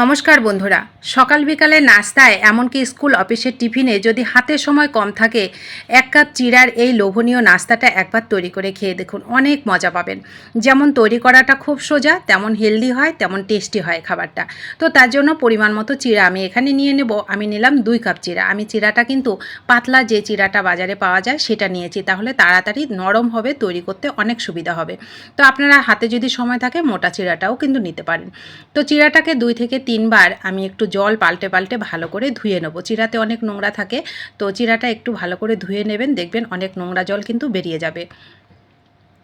নমস্কার বন্ধুরা। সকাল বিকালে নাস্তায় এমনকি স্কুল অফিসের টিফিনে যদি হাতের সময় কম থাকে, এক কাপ চিড়ার এই লোভনীয় নাস্তাটা একবার তৈরি করে খেয়ে দেখুন, অনেক মজা পাবেন। যেমন তৈরি করাটা খুব সোজা, তেমন হেলদি হয়, তেমন টেস্টি হয় খাবারটা। তো তার জন্য পরিমাণ মতো চিড়া আমি এখানে নিয়ে নেব। আমি নিলাম দুই কাপ চিড়া। আমি চিড়াটা কিন্তু পাতলা যে চিড়াটা বাজারে পাওয়া যায়, সেটা নিয়েছি। তাহলে তাড়াতাড়ি নরম হবে, তৈরি করতে অনেক সুবিধা হবে। তো আপনারা হাতে যদি সময় থাকে, মোটা চিড়াটাও কিন্তু নিতে পারেন। তো চিড়াটাকে দুই থেকে তিনবার আমি একটু জল পাল্টে পাল্টে ভালো করে ধুয়ে নেব। চিরাতে অনেক নোংরা থাকে, তো চিরাটা একটু ভালো করে ধুয়ে নেবেন, দেখবেন অনেক নোংরা জল কিন্তু বেরিয়ে যাবে।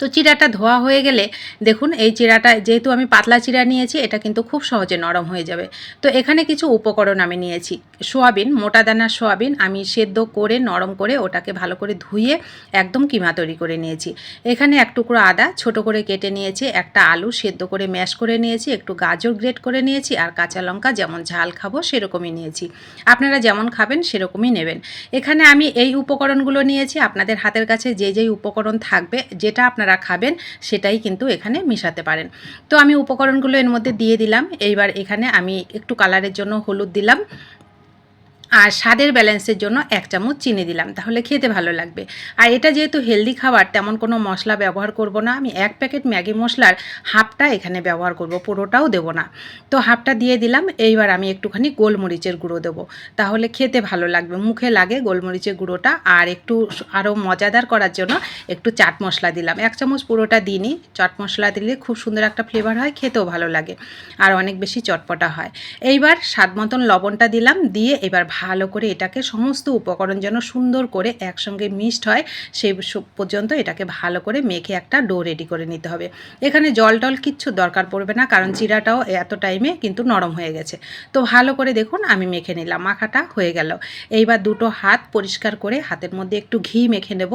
তো চিড়াটা ধোয়া হয়ে গেলে দেখুন, এই চিড়াটা যেহেতু আমি পাতলা চিড়া নিয়েছি, এটা কিন্তু খুব সহজে নরম হয়ে যাবে। তো এখানে কিছু উপকরণ আমি নিয়েছি। সোয়াবিন, মোটা দানার সোয়াবিন আমি সেদ্ধ করে, নরম করে ওটাকে ভালো করে ধুয়ে একদম কিমা তৈরি করে নিয়েছি। এখানে এক টুকরো আদা ছোট করে কেটে নিয়েছি, একটা আলু সেদ্ধ করে ম্যাশ করে নিয়েছি, একটু গাজর গ্রেট করে নিয়েছি, আর কাঁচা লঙ্কা যেমন ঝাল খাব সেরকমই নিয়েছি। আপনারা যেমন খাবেন সেরকমই নেবেন। এখানে আমি এই উপকরণগুলো নিয়েছি, আপনাদের হাতের কাছে যে যেই উপকরণ থাকবে, যেটা আপনারা খাবেন সেটাই কিন্তু এখানে মিশাতে পারেন। তো আমি উপকরণগুলো এর মধ্যে দিয়ে দিলাম। এইবার এখানে আমি একটু কালারের জন্য হলুদ দিলাম। আর স্বাদের ব্যালেন্সের জন্য এক চামচ চিনি দিলাম, তাহলে খেতে ভালো লাগবে। আর এটা যেহেতু হেলদি খাবার, তেমন কোনো মশলা ব্যবহার করব না। আমি এক প্যাকেট ম্যাগি মশলার হাফটা এখানে ব্যবহার করব, পুরোটাও দেবো না। তো হাফটা দিয়ে দিলাম, এইবার আমি একটুখানি গোলমরিচের গুঁড়ো দেবো, তাহলে খেতে ভালো লাগবে। মুখে লাগে গোলমরিচের গুঁড়োটা, আর একটু আরও মজাদার করার জন্য একটু চাট মশলা দিলাম। এক চামচ পুরোটা দিইনি, চাট মশলা দিলে খুব সুন্দর একটা ফ্লেভার হয়, খেতেও ভালো লাগে, আর অনেক বেশি চটপটা হয়। এইবার স্বাদ মতন লবণটা দিলাম, দিয়ে এবার ভালো করে এটাকে সমস্ত উপকরণ যেন সুন্দর করে একসঙ্গে মিক্সড হয় সেই পর্যন্ত এটাকে ভালো করে মেখে একটা ডো রেডি করে নিতে হবে। এখানে জল টল কিচ্ছু দরকার পড়বে না, কারণ চিরাটাও এত টাইমে কিন্তু নরম হয়ে গেছে। তো ভালো করে দেখুন, আমি মেখে নিলাম, মাখাটা হয়ে গেল। এইবার দুটো হাত পরিষ্কার করে হাতের মধ্যে একটু ঘি মেখে নেব।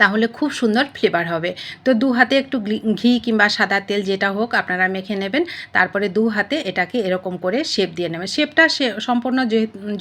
তাহলে খুব সুন্দর ফ্লেভার হবে। তো দু হাতে একটু ঘি কিংবা সাদা তেল যেটা হোক আপনারা মেখে নেবেন, তারপরে দু হাতে এটাকে এরকম করে শেপ দিয়ে নেবেন। শেপটা সম্পূর্ণ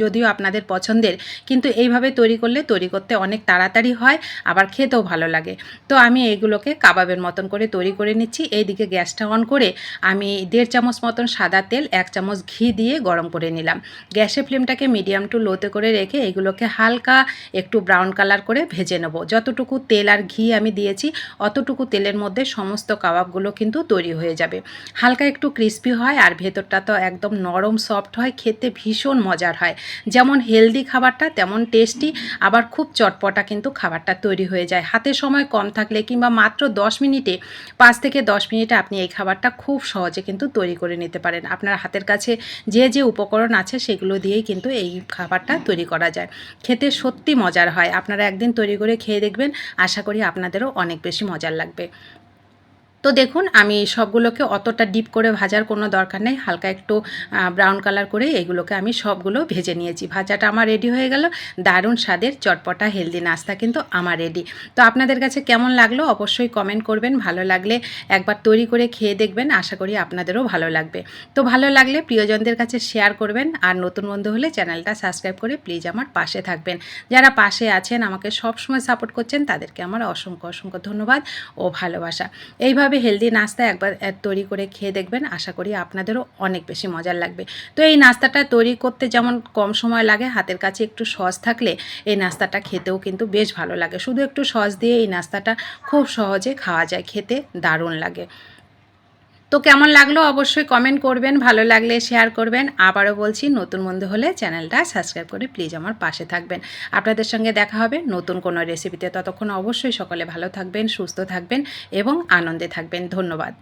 যদিও আপনাদের পছন্দের, কিন্তু এইভাবে তৈরি করলে তৈরি করতে অনেক তাড়াতাড়ি হয়, আবার খেতেও ভালো লাগে। তো আমি এইগুলোকে কাবাবের মতন করে তৈরি করে নিচ্ছি। এইদিকে গ্যাসটা অন করে আমি দেড় চামচ মতন সাদা তেল, এক চামচ ঘি দিয়ে গরম করে নিলাম। গ্যাসের ফ্লেমটাকে মিডিয়াম টু লোতে করে রেখে এগুলোকে হালকা একটু ব্রাউন কালার করে ভেজে নেব। যতটুকু তেল আর ঘি আমি দিয়েছি, অতটুকু তেলের মধ্যে সমস্ত কাবাবগুলো কিন্তু তৈরি হয়ে যাবে। হালকা একটু ক্রিস্পি হয় আর ভেতরটা তো একদম নরম সফট হয়, খেতে ভীষণ মজার হয়। যেমন হেলদি খাবারটা, তেমন টেস্টি আবার খুব চটপটা কিন্তু খাবারটা তৈরি হয়ে যায়। হাতে সময় কম থাকলে কিংবা মাত্র দশ মিনিটে, পাঁচ থেকে দশ মিনিটে আপনি এই খাবারটা খুব সহজে কিন্তু তৈরি করে নিতে পারেন। আপনার হাতের কাছে যে যে উপকরণ আছে সেগুলো দিয়েই কিন্তু এই খাবারটা তৈরি করা যায়। খেতে সত্যি মজার হয়। আপনারা একদিন তৈরি করে খেয়ে দেখবেন আশা করি আপনাদেরও অনেক বেশি মজার লাগবে। তো দেখুন, আমি সবগুলোকে অতটা ডিপ করে ভাজার কোনো দরকার নেই। হালকা একটু ব্রাউন কালার করে এগুলোকে আমি সবগুলো ভেজে নিয়েছি। ভাজাটা আমার রেডি হয়ে গেল। দারুণ স্বাদের, চটপটা হেলদি নাস্তা কিন্তু আমার রেডি তো আপনাদের কাছে কেমন লাগল? অবশ্যই কমেন্ট করবেন। ভালো লাগলে একবার তৈরি করে খেয়ে দেখবেন। আশা করি আপনাদেরও ভালো লাগবে। তো ভালো লাগলে প্রিয়জনদের কাছে শেয়ার করবেন। আর নতুন বন্ধু হলে চ্যানেলটা সাবস্ক্রাইব করে প্লিজ আমার পাশে থাকবেন। যারা পাশে আছেন, আমাকে সবসময় সাপোর্ট করছেন, তাদেরকে আমার অসংখ্য অসংখ্য ধন্যবাদ ও ভালোবাসা। এইভাবে হেলদি নাস্তা একবার তৈরি করে খেয়ে দেখবেন। আশা করি আপনাদেরও অনেক বেশি মজার লাগবে। তো এই নাস্তাটা তৈরি করতে যেমন কম সময় লাগে, হাতের কাছে একটু সস থাকলে এই নাস্তাটা খেতেও কিন্তু বেশ ভালো লাগে। শুধু একটু সস দিয়ে এই নাস্তাটা খুব সহজে খাওয়া যায়, খেতে দারুণ লাগে। তো কেমন লাগল অবশ্যই কমেন্ট করবেন, ভালো লাগলে শেয়ার করবেন। আবারও বলছি, নতুন বন্ধু হলে চ্যানেলটা সাবস্ক্রাইব করে প্লিজ আমার পাশে থাকবেন। আপনাদের সঙ্গে দেখা হবে নতুন কোনো রেসিপিতে ততক্ষণ অবশ্যই সকলে ভালো থাকবেন, সুস্থ থাকবেন এবং আনন্দে থাকবেন। ধন্যবাদ।